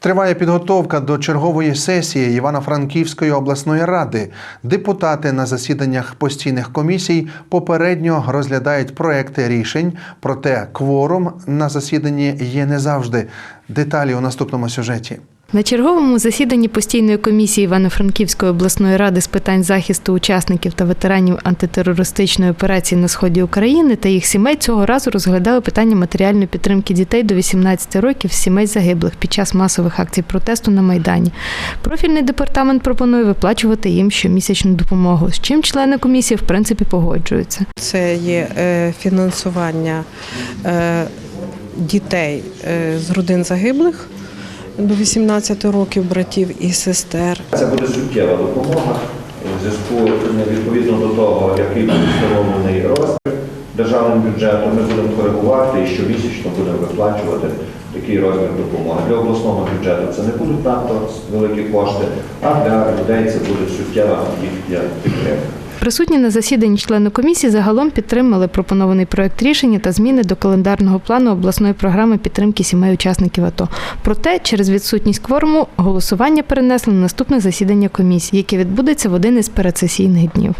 Триває підготовка до чергової сесії Івано-Франківської обласної ради. Депутати на засіданнях постійних комісій попередньо розглядають проекти рішень, проте кворум на засіданні є не завжди. Деталі у наступному сюжеті. На черговому засіданні постійної комісії Івано-Франківської обласної ради з питань захисту учасників та ветеранів антитерористичної операції на сході України та їх сімей цього разу розглядали питання матеріальної підтримки дітей до 18 років сімей загиблих під час масових акцій протесту на майдані. Профільний департамент пропонує виплачувати їм щомісячну допомогу. З чим члени комісії в принципі погоджуються. Це є е, фінансування е, дітей е, з родин загиблих до 18 років, братів і сестер. Це буде суттєва допомога у зв'язку відповідно до того, який буде встановлений розмір державним бюджетом. Ми будемо коригувати і щомісячно будемо виплачувати такий розмір допомоги. Для обласного бюджету це не будуть надто великі кошти, а для людей це буде суттєва їхня підтримка. Присутні на засіданні члени комісії загалом підтримали пропонований проект рішення та зміни до календарного плану обласної програми підтримки сімей учасників АТО. Проте через відсутність кворуму голосування перенесли на наступне засідання комісії, яке відбудеться в один із передсесійних днів.